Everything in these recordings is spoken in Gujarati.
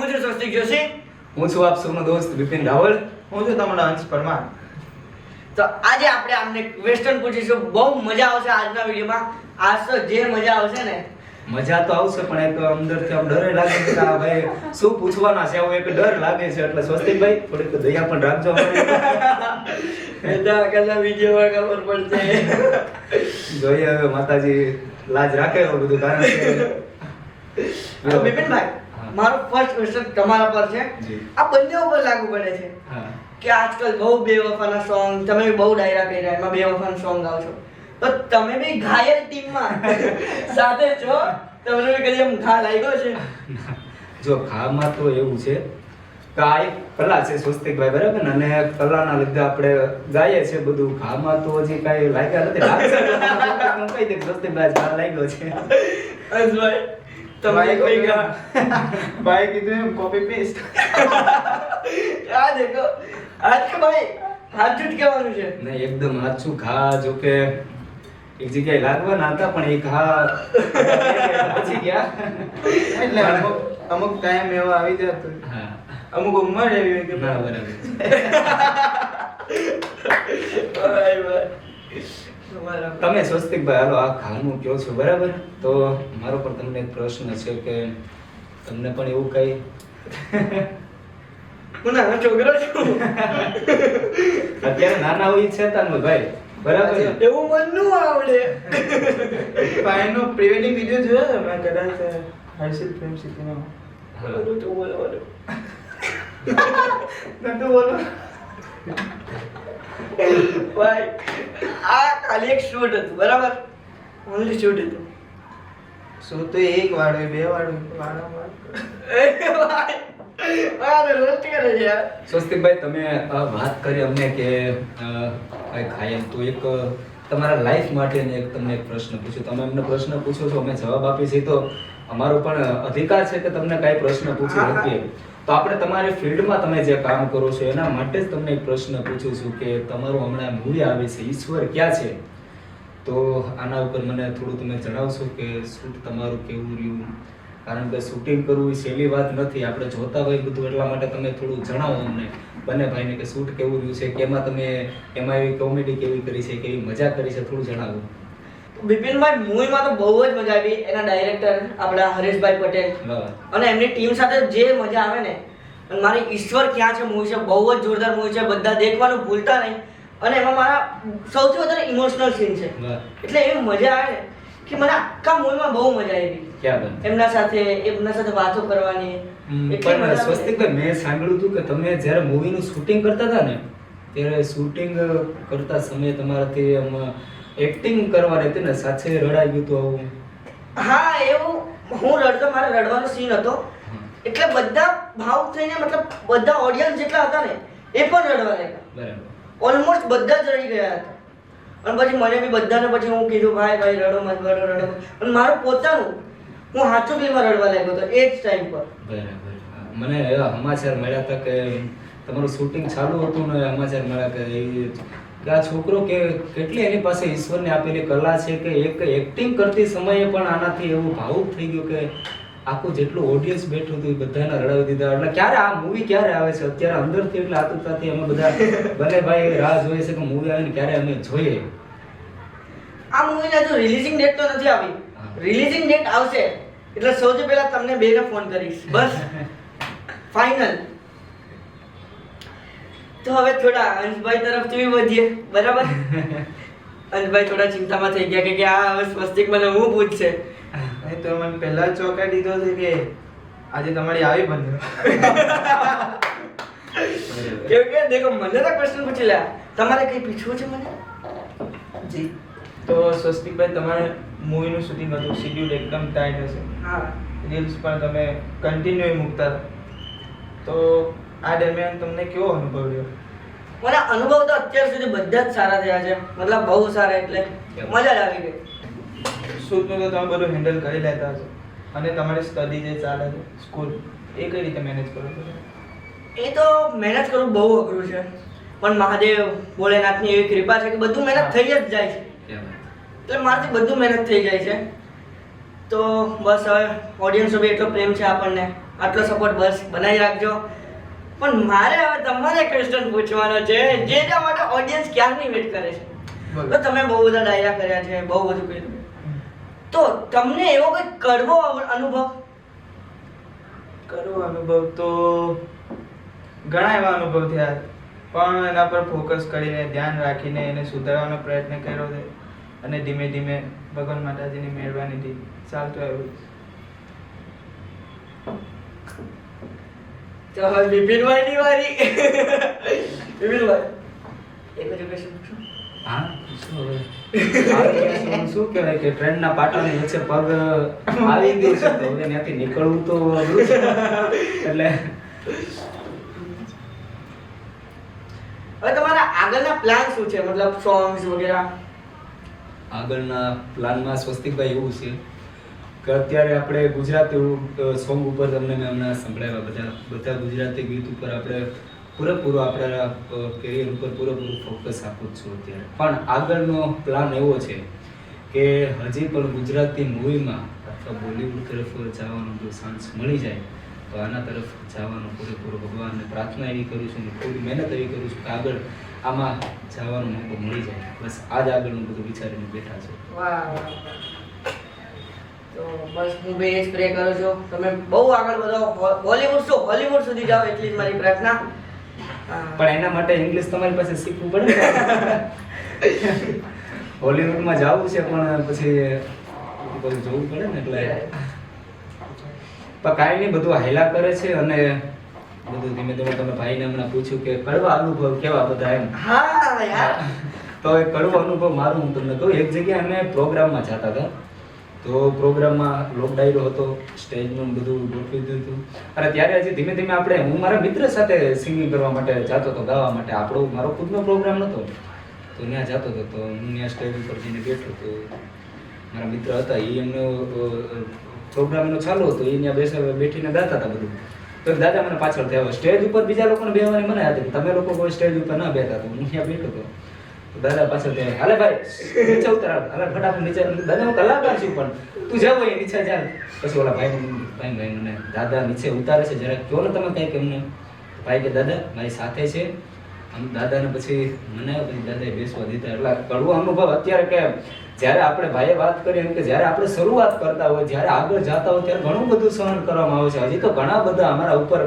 હું છું સ્વસ્તિક જોશી. હું છું આપ સૌનો દોસ્ત વિપિન રાવલ. હું છું તમારો અંશ પરમાર. તો આજે આપણે આમને ક્વેશ્ચન પૂછીશું. બહુ મજા આવશે આજના વિડીયોમાં. આજ તો જે મજા આવશે ને. મજા તો આવશે પણ એક અંદરથી આમ ડર લાગે છે કે ભાઈ શું પૂછવાના છે? એવું એક ડર લાગે છે. એટલે સ્વસ્તિકભાઈ થોડીક દયા પણ રાખજો અમારી કદા વીડિયો ખબર પડશે. જોઈએ હવે માતાજી લાજ રાખે એવું બધું કારણ કે બિપિનભાઈ. મારો ફર્સ્ટ ક્વેશ્ચન તમારા પર છે આ બંને ઉપર લાગુ પડે છે કે આજકાલ બહુ બેવફાના સોંગ તમે બહુ ડાયરા કર્યા એમાં બેવફાના સોંગ ગાઓ છો તો તમે બી ઘાયલ ટીમમાં સાથે છો તમને બી કદી એમ ઘા લાગ્યો છે જો ખામાં તો એવું છે આ કલા છે સ્વસ્તિકભાઈ બરાબર ને અને કલાના લીધે આપણે ગાઈએ છે બધું ખામાં તો હજી કાંઈ લાગ્યા નથી કહી દઈશ સ્વસ્તિકભાઈ ઘા લાગ્યો છે તમને કોઈ ભાઈ કીધું એમ કોપી પેસ્ટ આ દેખો આજ કે ભાઈ હાથ જૂઠ કહેવાનું છે. ને એકદમ હાચું ઘા જો કે એક જગ્યાએ લાગવાના હતા પણ એ ઘા પછી ગયા. એટલે અમુક ટાઈમ એવો આવી જતો. હા. અમુક ઉંમર એવી હોય કે બરાબર. ભાઈ ભાઈ. તમે સ્વસ્તિકભાઈ હાલો આ ઘાનું કયો છો? બરાબર? તો મારો પણ તમને એક પ્રશ્ન છે કે તમને પણ એવું કઈ? હું નાનો છોકરો છું. અત્યારે નાના હોય છે ભાઈ. બરાબર? એવું મનનું આવડે. ભાઈનો પ્રી વેડિંગ વિડિયો જોયો છે મેં કદાચ હર્ષિત ફિલ્મ સિટીમાં બોલો તો બોલો બોલો બોલો. આ ખાલી એક શૂટ હતું બરાબર? ઓનલી શૂટ હતું. શું તો એક વાળો બે વાળો યાર. સ્વસ્તિકભાઈ તમે વાત કરી અમને કે કાંઈ ખાય એમ. તો એક તમારા લાઈફ માટે એક તમને એક પ્રશ્ન પૂછ્યો તમે અમને પ્રશ્ન પૂછો છો અમે જવાબ આપીએ છીએ. તો અમારો પણ અધિકાર છે કે તમને કાંઈ પ્રશ્ન પૂછી શકીએ તો આપણે તમારી ફિલ્ડમાં તમે જે કામ કરો છો, એના માટે જ તમને પ્રશ્ન પૂછું છું કે તમારું હમણાં મૂવી આવે છે, ઈશ્વર ક્યાં છે? તો આના ઉપર મને થોડું તમે જણાવશો કે શૂટ તમારું કેવું રહ્યું? કારણ કે શૂટિંગ કરવું એ સહેલી વાત નથી. આપણે જોતા હોય બધું એટલા માટે તમે થોડું જણાવો અમને. બંને ભાઈને કે શૂટ કેવું રહ્યું છે, કેમાં તમે એમાં એવી કોમેડી કેવી કરી છે, કેવી મજા કરી છે, થોડું જણાવો. બિપિનભાઈ મૂવીમાં તો બહુ જ મજા આવી. એના ડાયરેક્ટર આપણા હરેશભાઈ પટેલ. અને એમની ટીમ સાથે જે મજા આવે ને મારે ઈશ્વર ક્યાં છે મૂવી છે? બહુ જ જોરદાર મૂવી છે. બધા દેખવાનું ભૂલતા નહીં. અને એમાં મારા સૌથી વધારે ઇમોશનલ સીન છે. એટલે એવી મજા આવે ને કે મને આખા મૂવીમાં બહુ મજા આવી. એમના સાથે એમના સાથે વાતો કરવાની. પણ સ્વસ્તિકભાઈ મેં સાંભળ્યું હતું કે તમે જ્યારે મૂવીનું શૂટિંગ કરતા હતા ને ત્યારે શૂટિંગ કરતા સમયે તમારાથી એક્ટિંગ કરવાની હતી ને સાથે રડાઈ ગયું હતું આવું. હા એવું હું રડતો મારે રડવાનો સીન હતો. એટલે બધા ભાવ થઈને મતલબ બધા ઓડિયન્સ જેટલા હતા ને એ પણ રડવા લાગ્યા. બરાબર. ઓલમોસ્ટ બધા જ રડી ગયા હતા. અને પછી મને બી બધાને પછી હું કીધું ભાઈ ભાઈ રડો મત રડો રડો. અને મારું પોતાનું હું હાચું ફિલ્મમાં રડવા લાગ્યો હતો એ જ ટાઈમ પર. બરાબર. મને એવા સમાચાર મળ્યા હતા કે તમારું શૂટિંગ ચાલુ હતું ને સમાચાર મળ્યા કે કે આ છોકરો કે કેટલી એની પાસે ઈશ્વરને આપેલી કલા છે કે એક એક્ટિંગ કરતી સમયે પણ આનાથી એવું ભાવુક થઈ ગયું કે આખું જેટલું ઓડિયન્સ બેઠું હતું એ બધાને રડાવી દીધા. એટલે ક્યારે આ મૂવી ક્યારે આવે છે? અત્યારે અંદરથી એટલે આતુરતાથી અમે બધા ભલે ભાઈ રાહ જોઈએ છે કે મૂવી આવે ને ક્યારે અમે જોઈએ. આ મૂવીને હજુ રિલીઝિંગ ડેટ તો નથી આવી. રિલીઝિંગ ડેટ આવશે. એટલે સૌથી પહેલા તમને બેને ફોન કરીશ. બસ. ફાઇનલ તો હવે થોડા અંશભાઈ તરફથી વધીએ બરાબર? અંશભાઈ થોડા ચિંતામાં થઈ ગયા કે કે આ હવે સ્વસ્તિક મને હું પૂછશે? નહીં તો મને પહેલા ચોકા દીધો છે કે આજે તમારી આવી બંધ કેમ કે દેખો મને તો ક્વેશ્ચન પૂછી લે. તમારે કઈ પૂછવું છે મને? જી. તો સ્વસ્તિકભાઈ તમારે મૂવીનું શૂટિંગ હતું શિડ્યુલ એકદમ ટાઈટ હશે. હા. રીલ્સ પણ તમે કન્ટિન્યુ મૂકતા. તો આ દરમિયાન તમને કેવો અનુભવ રહ્યો? મને અનુભવ તો અત્યાર સુધી બધા જ સારા થયા છે. મતલબ બહુ સારા એટલે મજા જ આવી ગઈ. શૂટનું તો તમે બધું હેન્ડલ કરી લેતા હશો. અને તમારી સ્ટડી જે ચાલે છે સ્કૂલ એ કઈ રીતે મેનેજ કરો છો? એ તો મહેનત કરવું બહુ અઘરું છે. પણ મહાદેવ ભોલેનાથની એવી કૃપા છે કે બધું મહેનત થઈ જ જાય છે. એટલે મારાથી બધું મહેનત થઈ જાય છે. તો બસ હવે ઓડિયન્સો બી એટલો પ્રેમ છે આપણને. આટલો સપોર્ટ બસ બનાવી રાખજો. પણ મારે હવે તમારે ક્વેશ્ચન પૂછવાનો છે જેના માટે ઓડિયન્સ ક્યારની વેટ કરે છે. તો તમે બહુ બધા ડાયરા કર્યા છે બહુ બધું કર્યું તો તમને એવો કોઈ કડવો અનુભવ? કરવો અનુભવ તો ઘણા એવા અનુભવ થયા પણ એના પર ફોકસ કરીને ધ્યાન રાખીને એને સુધારવાનો પ્રયત્ન કર્યો છે. અને ધીમે ધીમે ભગવાન માતાજીની મહેરબાનીથી ચાલતું આવ્યું તો હવે બિપિનભાઈની વારી. બિપિનભાઈ એક જ ક્વેશ્ચન પૂછો? હા શું કહેવાય કે ટ્રેનના પાટાની વચ્ચે પગ આવી ગયું છે તો હવે ત્યાંથી નીકળવું તો એટલે હવે તમારા આગળના પ્લાન શું છે? મતલબ સોંગ્સ વગેરે? આગળના પ્લાનમાં સ્વસ્તિકભાઈ એવું છે. કે અત્યારે આપણે ગુજરાતી સોંગ ઉપર તમને મેં હમણાં સંભળાવ્યા બધા બધા ગુજરાતી ગીત ઉપર આપણે પૂરેપૂરો આપણા કેરિયર ઉપર પૂરેપૂરું ફોકસ આપું છું અત્યારે. પણ આગળનો પ્લાન એવો છે કે હજી પણ ગુજરાતી મૂવીમાં અથવા બોલિવૂડ તરફ જવાનો જો ચાન્સ મળી જાય, તો આના તરફ જવાનો પૂરેપૂરો ભગવાનને પ્રાર્થના એવી કરું છું પૂરી મહેનત એવી કરું છું કે આગળ આમાં જવાનો મોકો મળી જાય. બસ આ જ આગળનું બધું વિચારીને બેઠા છે. તો બસ હું બે જ પ્રે કરું છું. તમે બહુ આગળ વધો બોલીવુડ શું? હોલીવુડ સુધી જાઓ એટલી જ મારી પ્રાર્થના. પણ એના માટે ઇંગ્લિશ તમારી પાસે શીખવું પડે હોલીવુડમાં જવું છે પણ પછી બધું જોવું પડે ને એટલે. પણ કાંઈ નહીં બધું હાયલા કરે છે અને બધું ધીમે ધીમે તમે ભાઈને હમણાં પૂછ્યું કે કડવા અનુભવ કેવા બધા એમ? હા યાર. તો એ કડવો અનુભવ મારું હું તમને કહું. એક જગ્યાએ અમે પ્રોગ્રામમાં જતા હતા. તો પ્રોગ્રામમાં લોક ડાયરો હતો, સ્ટેજનું બધું ગોઠવી દીધું હતું. અને ત્યારે હજી ધીમે ધીમે આપણે, હું મારા મિત્ર સાથે સિંગિંગ કરવા માટે જતો હતો, ગાવા માટે. આપણો, મારો ખુદનો પ્રોગ્રામ નહોતો તો ત્યાં જતો હતો, તો હું ત્યાં સ્ટેજ ઉપર જઈને બેઠો તો મારા મિત્ર હતા એ એમનો પ્રોગ્રામ એનો ચાલુ હતો. એ ત્યાં બેસા બેઠીને ગાતા હતા બધું. તો દાદા મને પાછળ થયા. સ્ટેજ ઉપર બીજા લોકોને બેહવાની મને હતી. તમે લોકો કોઈ સ્ટેજ ઉપર ના બેઠા તો હું ત્યાં બેઠો હતો. દાદા પાછળ ત્યાં, હાલે ભાઈ, નીચે ઉતર, હાલે, ફટાફટ નીચે. દાદા, હું કલાકાર છું, પણ તું જાવ એ નીચે જા પછી ઓલા ભાઈ ભાઈ ભાઈ મને, દાદા, નીચે ઉતારે છે જરા કહો ને તમે કંઈક એમને. ભાઈ કે, દાદા, મારી સાથે છે. આમ દાદાને પછી મને, પછી દાદાએ બેસવા દીધા. એટલે કડવો અનુભવ અત્યારે કે જ્યારે આપણે ભાઈએ વાત કરી, એમ કે જ્યારે આપણે શરૂઆત કરતા હોય, જ્યારે આગળ જતા હોય, ત્યારે ઘણું બધું સહન કરવામાં આવે છે. હજી તો ઘણા બધા અમારા ઉપર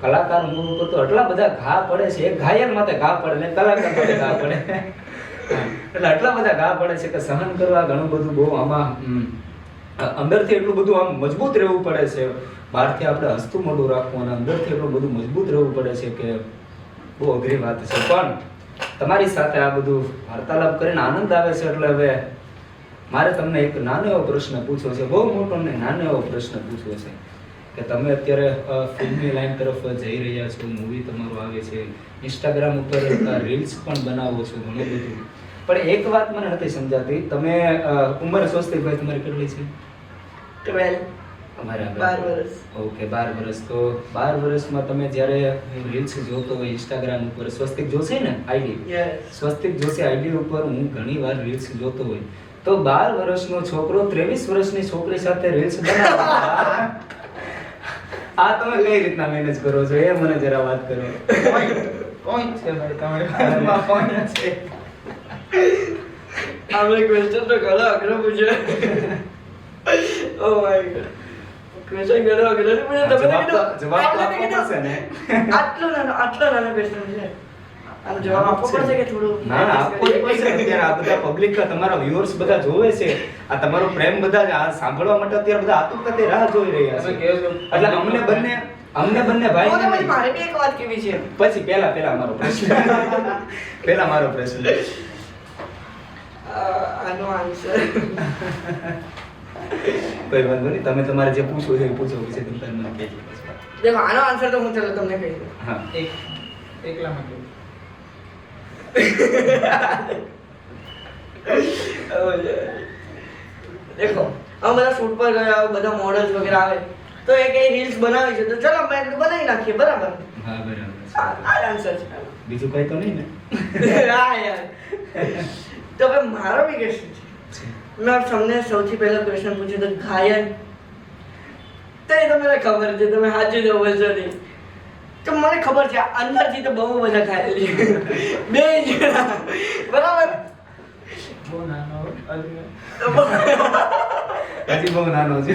કલાકાર મૂળ ઉપર તો એટલા બધા ઘા પડે છે એક ઘાયલ માથે ઘા પડે ને કલાકાર માથે ઘા પડે. એટલે આટલા બધા ઘા પડે છે કે સહન કરવા ઘણું બધું બહુ આમાં અંદરથી એટલું બધું આમ મજબૂત રહેવું પડે છે. બહારથી આપણે હસતું મોઢું રાખવું અને અંદરથી એટલું બધું મજબૂત રહેવું પડે છે કે બહુ અઘરી વાત છે. પણ તમારી સાથે આ બધું વાર્તાલાપ કરીને આનંદ આવે છે એટલે હવે મારે તમને એક નાનો એવો પ્રશ્ન પૂછવો છે. બહુ મોટો નાનો એવો પ્રશ્ન પૂછવો છે. કે તમે અત્યારે ફિલ્મની લાઈન તરફ જઈ રહ્યા છો મૂવી તમારું આવે છે. ઇન્સ્ટાગ્રામ ઉપર રીલ્સ પણ બનાવો છો ઘણું બધું. પણ એક વાત મને નથી સમજાતી. તમે ઉંમર સ્વસ્તિકભાઈ તમારી કેટલી છે? ટ્વેલ્વ. બાર વર્ષ. ઓકે બાર વર્ષ. તો બાર વર્ષમાં તમે જ્યારે રીલ્સ જોતો હોય ઇન્સ્ટાગ્રામ ઉપર સ્વસ્તિક જોશે ને આઈડી? સ્વસ્તિક જોશે આઈડી ઉપર હું ઘણી વાર રીલ્સ જોતો હોય. તો બાર વર્ષનો છોકરો ત્રેવીસ વર્ષની છોકરી સાથે રીલ્સ બનાવે. આ તમે કઈ રીતના મેનેજ કરો છો? એ મને જરા વાત કરો. પોઈન્ટ છે ભાઈ તમારી વાતમાં પોઈન્ટ છે. આપણે ક્વેશ્ચન તો ઘણો અઘરો પૂછ્યો. ઓ માય ગોડ ક્વેશ્ચન ઘણો અઘરો છે તમે જવાબ તો- આપવો પડશે ને. આટલો નાનો આટલો નાનો ક્વેશ્ચન છે. આનો જવાબ આપવો પડશે કે થોડું ના ના આપવો પડશે. અત્યારે આ બધા પબ્લિક તમારા વ્યુઅર્સ બધા જોવે છે. આ તમારો પ્રેમ બધા આ સાંભળવા માટે અત્યારે બધા આતુરતાથી રાહ જોઈ રહ્યા તમે છે. એટલે અમને બંને અમને બંને ભાઈ મારે બી એક વાત કેવી છે? પછી પહેલા પહેલા મારો પ્રશ્ન. પેલા મારો પ્રશ્ન. આનો આન્સર કોઈ વાંધો નહીં. તમે તમારે જે પૂછવું છે એ પૂછો પછી તમે મને કહેજો. દેખો આનો આન્સર તો હું ચલો તમને કહી દઉં. હા. એક એકલામાં કેવું દેખો આ બધા શૂટ પર ગયા બધા મોડલ્સ વગેરે આવે તો એ કઈ રીલ્સ બનાવી છે તો ચલો મેં એટલું બનાવી નાખીએ બરાબર? હા બરાબર આ. આન્સર છે. બીજું કઈ તો નહીં ને? હા યાર. તો હવે મારો બી ક્વેશ્ચન છે. મેં તમને સૌથી પહેલો ક્વેશ્ચન પૂછ્યો તો ગાયન તો એ ખબર છે તમે સાચું જવું છો નહીં. તો મને ખબર છે અંદરથી તો બહુ બધા ખાયેલી બે જણા. બરાબર? બહુ નાનો હજી બહુ નાનો છે.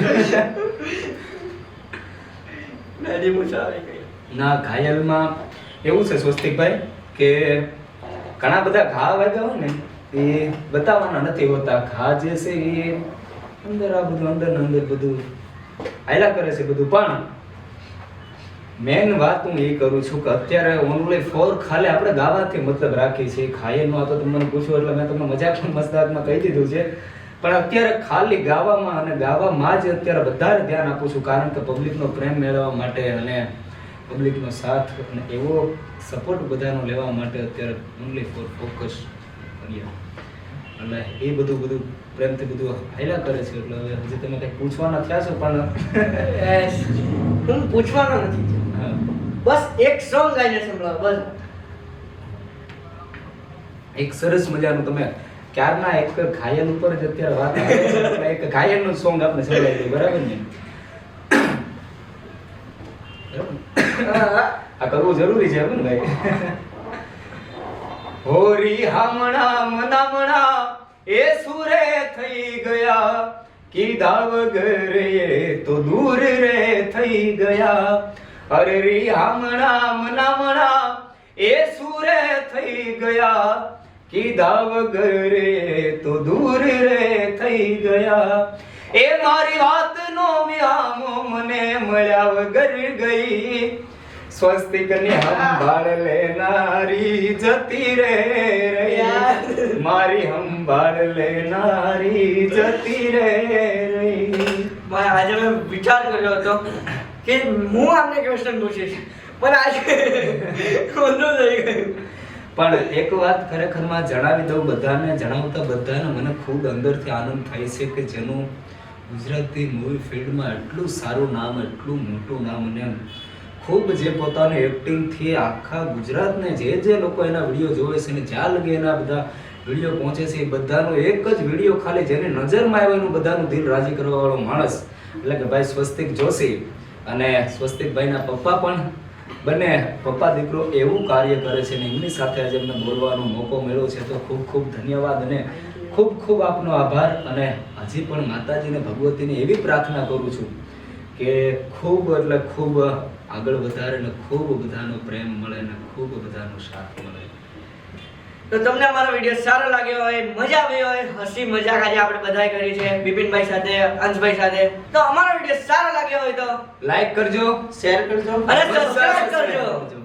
દાદી મૂછ ના ઘાયલમાં એવું છે સ્વસ્તિકભાઈ કે ઘણા બધા ઘા વાગ્યા હોય ને એ બતાવવાના નથી હોતા. ઘા જે છે એ અંદર આ બધું અંદર અંદર બધું હાયલા કરે છે બધું. પણ મેન વાત હું એ કરું છું કે અત્યારે ઓનલી ફોર ખાલી આપણે ગાવાથી મતલબ રાખીએ છીએ. નો તો તમે મને પૂછ્યું એટલે મેં તમને મજાકમાં મસ્તાકમાં કહી દીધું છે. પણ અત્યારે ખાલી ગાવામાં અને ગાવામાં જ અત્યારે વધારે ધ્યાન આપું છું કારણ કે પબ્લિકનો પ્રેમ મેળવવા માટે અને પબ્લિકનો સાથ અને એવો સપોર્ટ બધાનો લેવા માટે અત્યારે ઓનલી ફોર ફોકસ કર્યા. એટલે એ બધું બધું પ્રેમથી બધું હાયલા કરે છે. એટલે હવે હજી તમે કંઈક પૂછવાના થયા છો પણ પૂછવાના નથી. બસ એક સોંગ ગાઈને સંભળાવો, બસ. એક સરસ મજાનું તમે ક્યારના એક ગાયન ઉપર જ અત્યારે વાત એક ગાયનનું સોંગ આપણે સંભળાવી દઈએ, બરાબર ને. આ કરવું જરૂરી છે ને ભાઈ. હોરી હામણા, મનામણા, એ સુરે થઈ ગયા. કીધા વગર એ તો દૂર રે થઈ ગયા. અરે રી હામણા મનામણા એ સુરે થઈ ગયા. કીધા વગર રે તો દૂર રે થઈ ગયા. એ મારી વાતનો વ્યામો મને મળ્યા વગર ગઈ. સ્વસ્તિક ને સંભાળ લેનારી જતી રે રહી. મારી સંભાળ લેનારી જતી રે રહી. આજે મેં વિચાર કર્યો હતો. કે હું આમને ક્વેશ્ચન પૂછીશ. પણ આજે ઊંધું થઈ ગયું. પણ એક વાત ખરેખરમાં જણાવી દઉં બધાને, જણાવતા બધાને મને ખૂબ અંદરથી આનંદ થાય છે કે જેનું ગુજરાતી મૂવી ફિલ્ડમાં એટલું સારું નામ, એટલું મોટું નામ અને ખૂબ જે પોતાની એક્ટિંગથી આખા ગુજરાતને જે જે લોકો એના વીડિયો જોવે છે ને જ્યાં લગે એના બધા વીડિયો પહોંચે છે, એ બધાનો એક જ વીડિયો ખાલી જેની નજરમાં આવ્યો એનું બધાનું દિલ રાજી કરવા વાળો માણસ. એટલે કે ભાઈ સ્વસ્તિક જોશી. અને સ્વસ્તિકભાઈના પપ્પા પણ બંને પપ્પા દીકરો એવું કાર્ય કરે છે ને એમની સાથે આજે અમને બોલવાનો મોકો મળ્યો છે. તો ખૂબ ખૂબ ધન્યવાદ અને ખૂબ ખૂબ આપનો આભાર અને હજી પણ માતાજીને, ભગવતીને એવી પ્રાર્થના કરું છું કે ખૂબ એટલે ખૂબ આગળ વધારે ને ખૂબ બધાનો પ્રેમ મળે ને ખૂબ બધાનો સાથ મળે. તો તમને અમારો વીડિયો સારો લાગ્યો હોય મજા આવી હોય હસી મજાક આજે આપણે બધાએ કરી છે બિપિનભાઈ સાથે અંશભાઈ સાથે. તો અમારો વીડિયો સારો લાગ્યો હોય તો લાઈક કરજો શેર કરજો. અને સબસ્ક્રાઇબ કરજો.